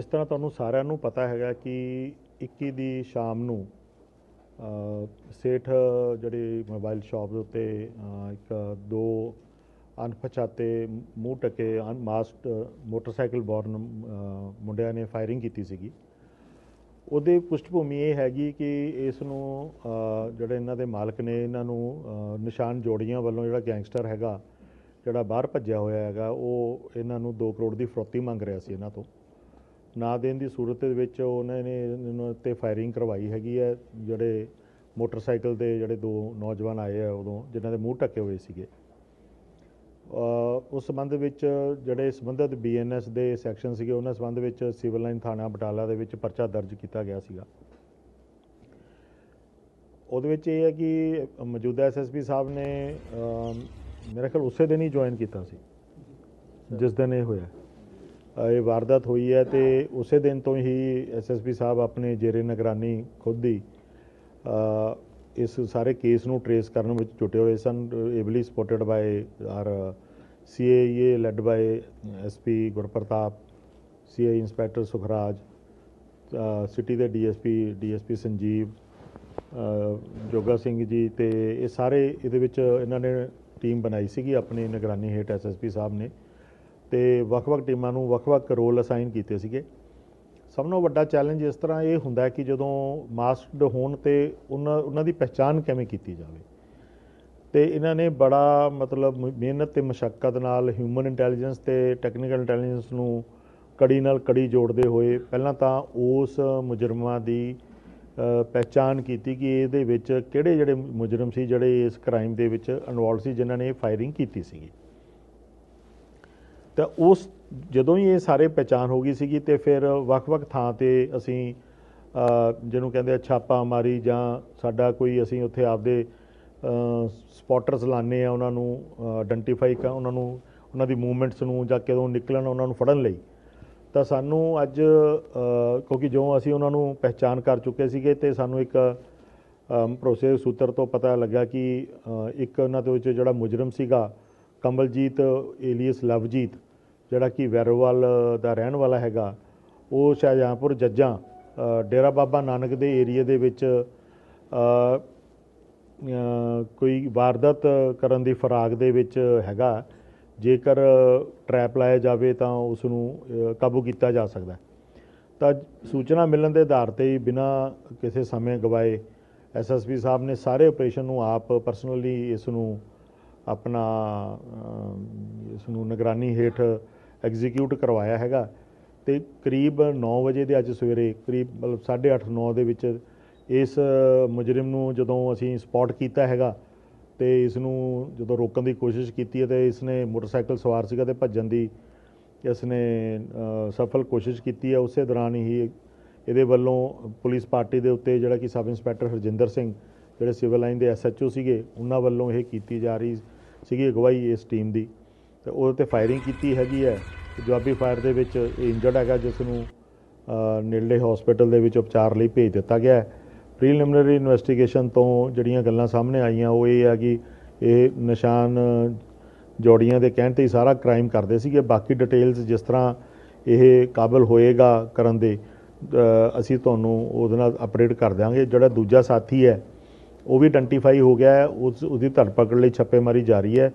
ਜਿਸ ਤਰ੍ਹਾਂ ਤੁਹਾਨੂੰ ਸਾਰਿਆਂ ਨੂੰ ਪਤਾ ਹੈਗਾ ਕਿ 21 ਦੀ ਸ਼ਾਮ ਨੂੰ ਸੇਠ ਜਿਹੜੀ ਮੋਬਾਈਲ ਸ਼ਾਪ ਦੇ ਉੱਤੇ ਇੱਕ, ਦੋ ਅਣਪਛਾਤੇ ਮੂੰਹ ਟਕੇ ਅਨਮਾਸਕਡ ਮੋਟਰਸਾਈਕਲ ਬੋਰਨ ਮੁੰਡਿਆਂ ਨੇ ਫਾਇਰਿੰਗ ਕੀਤੀ ਸੀਗੀ। ਉਹਦੇ ਪੁਸ਼ਟਭੂਮੀ ਇਹ ਹੈਗੀ ਕਿ ਇਸ ਨੂੰ ਜਿਹੜੇ ਇਹਨਾਂ ਦੇ ਮਾਲਕ ਨੇ, ਇਹਨਾਂ ਨੂੰ ਨਿਸ਼ਾਨ ਜੋੜੀਆਂ ਵੱਲੋਂ ਜਿਹੜਾ ਗੈਂਗਸਟਰ ਹੈਗਾ, ਜਿਹੜਾ ਬਾਹਰ ਭੱਜਿਆ ਹੋਇਆ ਹੈਗਾ, ਉਹ ਇਹਨਾਂ ਨੂੰ 2 ਕਰੋੜ ਦੀ ਫਰੋਤੀ ਮੰਗ ਰਿਹਾ ਸੀ ਇਹਨਾਂ ਤੋਂ। ਨਾ ਦੇਣ ਦੀ ਸੂਰਤ ਦੇ ਵਿੱਚ ਉਹਨਾਂ ਨੇ ਇਹਨਾਂ ਤੇ ਫਾਇਰਿੰਗ ਕਰਵਾਈ ਹੈਗੀ ਹੈ। ਜਿਹੜੇ ਮੋਟਰਸਾਈਕਲ ਦੇ ਜਿਹੜੇ ਦੋ ਨੌਜਵਾਨ ਆਏ ਆ ਉਦੋਂ ਜਿਨ੍ਹਾਂ ਦੇ ਮੂੰਹ ਢੱਕੇ ਹੋਏ ਸੀਗੇ। ਉਸ ਸੰਬੰਧ ਵਿੱਚ ਜਿਹੜੇ ਸੰਬੰਧਿਤ ਬੀਐਨਐਸ ਦੇ ਸੈਕਸ਼ਨ ਸੀਗੇ ਉਹਨਾਂ ਸੰਬੰਧ ਵਿੱਚ ਸਿਵਲ ਲਾਈਨ ਥਾਣਾ ਬਟਾਲਾ ਦੇ ਵਿੱਚ ਪਰਚਾ ਦਰਜ ਕੀਤਾ ਗਿਆ ਸੀਗਾ। ਉਹਦੇ ਵਿੱਚ ਇਹ ਹੈ ਕਿ ਮੌਜੂਦਾ ਐਸਐਸਪੀ ਸਾਹਿਬ ਨੇ ਅਮ, ਮੇਰੇ ਖਿਆਲ ਉਸੇ ਦਿਨ ਹੀ ਜੁਆਇਨ ਕੀਤਾ ਸੀ ਜਿਸ ਦਿਨ ਇਹ ਹੋਇਆ। ਇਹ ਵਾਰਦਾਤ ਹੋਈ ਹੈ ਤੇ ਉਸੇ ਦਿਨ ਤੋਂ ਹੀ ਐਸਐਸਪੀ ਸਾਹਿਬ ਆਪਣੇ ਜੇਰੇ ਨਿਗਰਾਨੀ ਖੁਦ ਹੀ ਇਸ ਸਾਰੇ ਕੇਸ ਨੂੰ ਟਰੇਸ ਕਰਨ ਵਿੱਚ ਜੁਟੇ ਹੋਏ ਸਨ। Ably supported by our CIA led by SP Gurpratap CIA inspector Sukhraj city ਦੇ ਡੀਐਸਪੀ ਡੀਐਸਪੀ ਸੰਜੀਵ ਜੋਗਾ ਸਿੰਘ ਜੀ ਤੇ ਇਹ ਸਾਰੇ ਇਹਦੇ ਵਿੱਚ ਇਹਨਾਂ ਨੇ ਟੀਮ ਬਣਾਈ ਸੀਗੀ ਆਪਣੀ ਨਿਗਰਾਨੀ ਹੇਠ ਐਸਐਸਪੀ ਸਾਹਿਬ ਨੇ। ਤੇ ਵੱਖ-ਵੱਖ ਟੀਮਾਂ ਨੂੰ ਵੱਖ-ਵੱਖ ਰੋਲ ਅਸਾਈਨ ਕੀਤੇ ਸੀਗੇ। ਸਭ ਤੋਂ ਵੱਡਾ ਚੈਲੰਜ ਇਸ ਤਰ੍ਹਾਂ ਇਹ ਹੁੰਦਾ ਕਿ ਜਦੋਂ ਮਾਸਕਡ ਹੋਣ ਤੇ ਉਹਨਾਂ ਉਹਨਾਂ ਦੀ ਪਛਾਣ ਕਿਵੇਂ ਕੀਤੀ ਜਾਵੇ। ਤੇ ਇਹਨਾਂ ਨੇ ਬੜਾ ਮਤਲਬ ਮਿਹਨਤ ਤੇ ਮਸ਼ੱਕਤ ਨਾਲ ਹਿਊਮਨ ਇੰਟੈਲੀਜੈਂਸ ਤੇ ਟੈਕਨੀਕਲ ਇੰਟੈਲੀਜੈਂਸ ਨੂੰ ਕੜੀ ਨਾਲ ਕੜੀ ਜੋੜਦੇ ਹੋਏ ਪਹਿਲਾਂ ਤਾਂ ਉਸ ਮੁਜਰਮਾਂ ਦੀ ਅ, ਪਹਿਚਾਣ ਕੀਤੀ ਕਿ ਇਹਦੇ ਵਿੱਚ ਕਿਹੜੇ ਜਿਹੜੇ ਮੁਜਰਮ ਸੀ ਜਿਹੜੇ ਇਸ ਕ੍ਰਾਈਮ ਦੇ ਵਿੱਚ ਇਨਵੋਲਵ ਸੀ ਜਿਨ੍ਹਾਂ ਨੇ ਫਾਇਰਿੰਗ ਕੀਤੀ ਸੀਗੀ। ਤਾਂ ਉਸ ਜਦੋਂ ਹੀ ਇਹ ਸਾਰੇ ਪਹਿਚਾਣ ਹੋ ਗਈ ਸੀਗੀ ਤੇ ਫਿਰ ਵੱਖ-ਵੱਖ ਥਾਂ ਤੇ ਅਸੀਂ ਜਿਹਨੂੰ ਕਹਿੰਦੇ ਆ ਛਾਪਾ ਮਾਰੀ ਜਾਂ ਸਾਡਾ ਕੋਈ ਅਸੀਂ ਉੱਥੇ ਆਪਦੇ ਸਪੌਟਰਸ ਲਾਣੇ ਆ ਉਹਨਾਂ ਨੂੰ ਆਇਡੈਂਟੀਫਾਈ ਕਰ ਉਹਨਾਂ ਨੂੰ, ਉਹਨਾਂ ਦੀ ਮੂਵਮੈਂਟਸ ਨੂੰ ਜਾਂ ਕਦੋਂ ਨਿਕਲਣ ਉਹਨਾਂ ਨੂੰ ਫੜਨ ਲਈ। ਤਾਂ ਸਾਨੂੰ ਅੱਜ ਕਿਉਂਕਿ ਜੋ ਅਸੀਂ ਉਹਨਾਂ ਨੂੰ ਪਹਿਚਾਨ ਕਰ ਚੁੱਕੇ ਸੀਗੇ ਤੇ ਸਾਨੂੰ ਇੱਕ ਭਰੋਸੇ ਸੂਤਰ ਤੋਂ ਪਤਾ ਲੱਗਾ ਕਿ ਇੱਕ ਉਹਨਾਂ ਦੇ ਵਿੱਚ ਜਿਹੜਾ ਮੁਜਰਮ ਸੀਗਾ, ਕਮਲਜੀਤ ਏਲੀਅਸ ਲਵਜੀਤ ਜਿਹੜਾ ਕਿ ਵੈਰੋਵਾਲ ਦਾ ਰਹਿਣ ਵਾਲਾ ਹੈਗਾ, ਉਹ ਸ਼ਾਹਜਹਾਂਪੁਰ ਜੱਜਾਂ ਡੇਰਾ ਬਾਬਾ ਨਾਨਕ ਦੇ ਏਰੀਆ ਦੇ ਵਿੱਚ ਕੋਈ ਵਾਰਦਾਤ ਕਰਨ ਦੀ ਫਰਾਗ ਦੇ ਵਿੱਚ ਹੈਗਾ। ਜੇਕਰ ਟਰੈਪ ਲਾਇਆ ਜਾਵੇ ਤਾਂ ਉਸ ਨੂੰ ਕਾਬੂ ਕੀਤਾ ਜਾ ਸਕਦਾ ਤਾਂ ਸੂਚਨਾ ਮਿਲਣ ਦੇ ਆਧਾਰ ਤੇ ਹੀ ਬਿਨਾ ਕਿਸੇ ਸਮੇਂ ਗਵਾਏ ਐਸਐਸਪੀ ਸਾਹਿਬ ਨੇ ਸਾਰੇ ਆਪਰੇਸ਼ਨ ਨੂੰ ਆਪ ਪਰਸਨਲੀ ਇਸ ਨੂੰ ਆਪਣਾ ਇਸ ਨੂੰ ਨਿਗਰਾਨੀ ਹੇਠ ਐਗਜ਼ੀਕਿਊਟ ਕਰਵਾਇਆ ਹੈਗਾ ਤੇ ਕਰੀਬ 9 ਵਜੇ ਦੇ ਅੱਜ ਸਵੇਰੇ, ਕਰੀਬ ਮਤਲਬ 8:30 9 ਦੇ ਵਿੱਚ ਇਸ ਮੁਜਰਮ ਨੂੰ ਜਦੋਂ ਅਸੀਂ ਸਪੌਟ ਕੀਤਾ ਹੈਗਾ ਤੇ ਇਸ ਨੂੰ ਜਦੋਂ ਰੋਕਣ ਦੀ ਕੋਸ਼ਿਸ਼ ਕੀਤੀ ਹੈ ਤੇ ਇਸ ਨੇ ਮੋਟਰਸਾਈਕਲ ਸਵਾਰ ਸੀਗਾ ਤੇ ਭੱਜਣ ਦੀ ਇਸ ਨੇ ਸਫਲ ਕੋਸ਼ਿਸ਼ ਕੀਤੀ ਹੈ। ਉਸੇ ਦੌਰਾਨ ਹੀ ਇਹਦੇ ਵੱਲੋਂ ਪੁਲਿਸ ਪਾਰਟੀ ਦੇ ਉੱਤੇ ਜਿਹੜਾ ਕਿ ਸਬ ਇੰਸਪੈਕਟਰ ਹਰਜਿੰਦਰ ਸਿੰਘ, ਜਿਹੜੇ ਸਿਵਲ ਲਾਈਨ ਦੇ ਐਸਐਚਓ ਸੀਗੇ, ਉਹਨਾਂ ਵੱਲੋਂ ਇਹ ਕੀਤੀ ਜਾ ਰਹੀ ਸੀਗੀ ਅਗਵਾਈ ਇਸ ਟੀਮ ਦੀ। ਤੇ ਉਹਦੇ ਤੇ ਫਾਇਰਿੰਗ ਕੀਤੀ ਹੈਗੀ ਹੈ। ਜਵਾਬੀ ਫਾਇਰ ਦੇ ਵਿੱਚ ਇੰਜਰਡ ਹੈਗਾ, ਜਿਸ ਨੂੰ ਨੇੜਲੇ ਹਸਪੀਟਲ ਦੇ ਵਿੱਚ ਉਪਚਾਰ ਲਈ ਭੇਜ ਦਿੱਤਾ ਗਿਆ ਹੈ। ਪ੍ਰੀਲਿਮਿਨਰੀ ਇਨਵੈਸਟੀਗੇਸ਼ਨ ਤੋਂ ਜਿਹੜੀਆਂ ਗੱਲਾਂ ਸਾਹਮਣੇ ਆਈਆਂ, ਉਹ ਇਹ ਆ ਕਿ ਇਹ ਨਿਸ਼ਾਨ ਜੋੜੀਆਂ ਦੇ ਕਹਿਣ ਤੇ ਹੀ ਸਾਰਾ ਕ੍ਰਾਈਮ ਕਰਦੇ ਸੀਗੇ। ਬਾਕੀ ਡਿਟੇਲਸ ਜਿਸ ਤਰ੍ਹਾਂ ਇਹ ਕਾਬਲ ਹੋਏਗਾ ਕਰਨ ਦੇ ਅਸੀਂ ਤੁਹਾਨੂੰ ਉਹਦੇ ਨਾਲ ਅਪਡੇਟ ਕਰ ਦਿਆਂਗੇ। ਜਿਹੜਾ ਦੂਜਾ ਸਾਥੀ ਹੈ, ਉਹ ਵੀ ਆਇਡੈਂਟੀਫਾਈ ਹੋ ਗਿਆ ਹੈ। ਉਸ, ਉਹਦੀ ਧਰਪਕੜ ਲਈ ਛਾਪੇਮਾਰੀ ਜਾਰੀ ਹੈ।